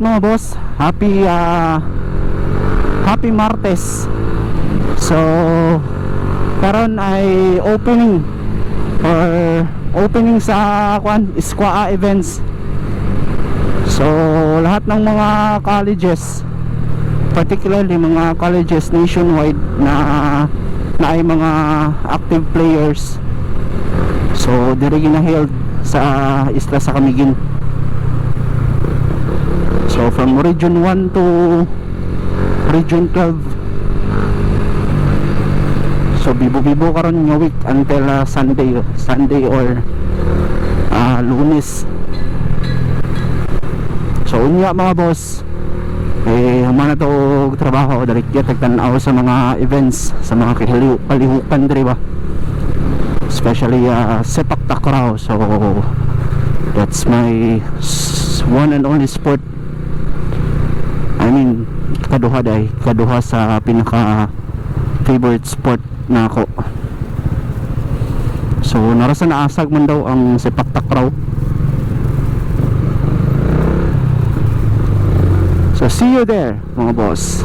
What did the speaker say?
mga boss? Happy ah, Happy Martes. So Karon ay opening Or Opening sa kwan, Squaa events. So lahat ng mga colleges Particularly mga colleges nationwide na na ay mga active players. So dire ginaheld sa isla sa Camiguin from region 1 to region 12 So bibo-bibo karon nga week until uh, Sunday Sunday or uh, Lunes. So unya mga boss. Eh humana to trabaho. Dali kaya tagtanaw sa mga events sa mga kahiliw palihukan diri ba? Especially uh, sepak takraw. So that's my one and only sport kaduha day. Kaduha sa pinaka favorite sport na ako. So narasa naasag man daw ang sepak takraw. So see you there mga boss